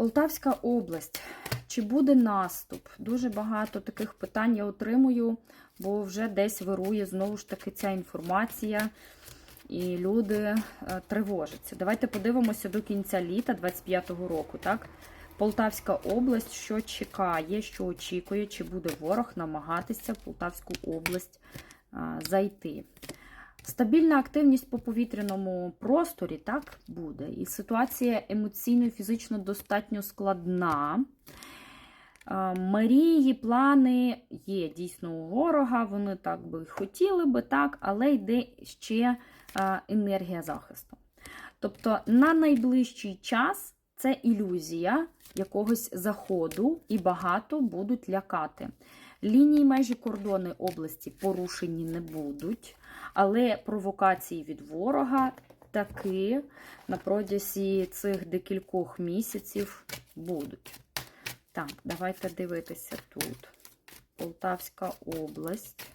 Полтавська область. Чи буде наступ? Дуже багато таких питань я отримую, бо вже десь вирує знову ж таки ця інформація, і люди е, тривожаться. Давайте подивимося до кінця літа 25-го року. Так? Полтавська область, що чекає, що очікує, чи буде ворог намагатися в Полтавську область а, зайти. Стабільна активність по повітряному просторі так буде. І ситуація емоційно і фізично достатньо складна. А, Мрії, плани є дійсно у ворога, вони так би хотіли би, так, але йде ще енергія захисту. Тобто на найближчий час це ілюзія якогось заходу, і багато будуть лякати. Лінії межі кордони області порушені не будуть, але провокації від ворога таки на протязі цих декількох місяців будуть. Так, давайте дивитися тут. Полтавська область.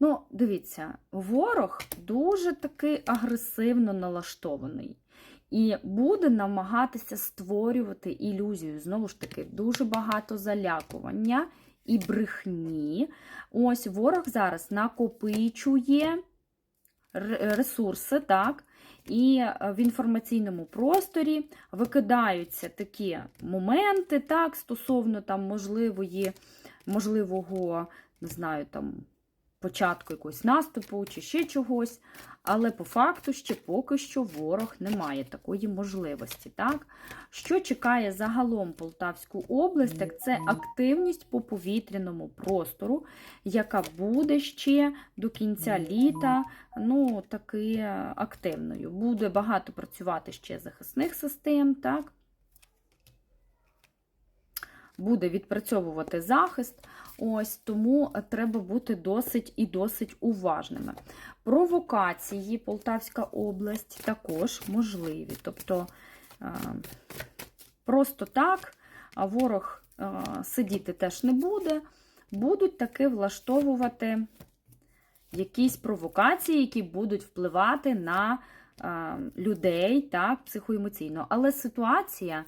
Ну, дивіться, ворог дуже таки агресивно налаштований. І буде намагатися створювати ілюзію. Знову ж таки, дуже багато залякування і брехні. Ось ворог зараз накопичує ресурси, так, і в інформаційному просторі викидаються такі моменти, так, стосовно там можливої, можливого, не знаю, там початку якогось наступу чи ще чогось, але по факту ще поки що ворог не має такої можливості. Так? Що чекає загалом Полтавську область, так це активність по повітряному простору, яка буде ще до кінця літа ну, таки активною. Буде багато працювати ще захисних систем. так? Буде відпрацьовувати захист, ось тому треба бути досить і досить уважними. Провокації Полтавська область також можливі. Тобто просто так, ворог сидіти теж не буде, будуть таки влаштовувати якісь провокації, які будуть впливати на людей так, психоемоційно. Але ситуація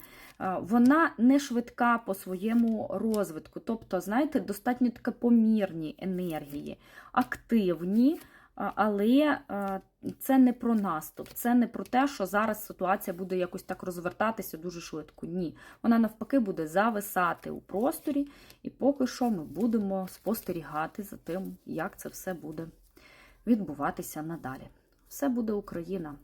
вона не швидка по своєму розвитку. Тобто, знаєте, достатньо таке помірні енергії, активні, але це не про наступ, це не про те, що зараз ситуація буде якось так розвертатися дуже швидко. Ні. Вона навпаки буде зависати у просторі, і поки що ми будемо спостерігати за тим, як це все буде відбуватися надалі. Все буде Україна!